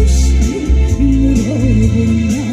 다시 물어본다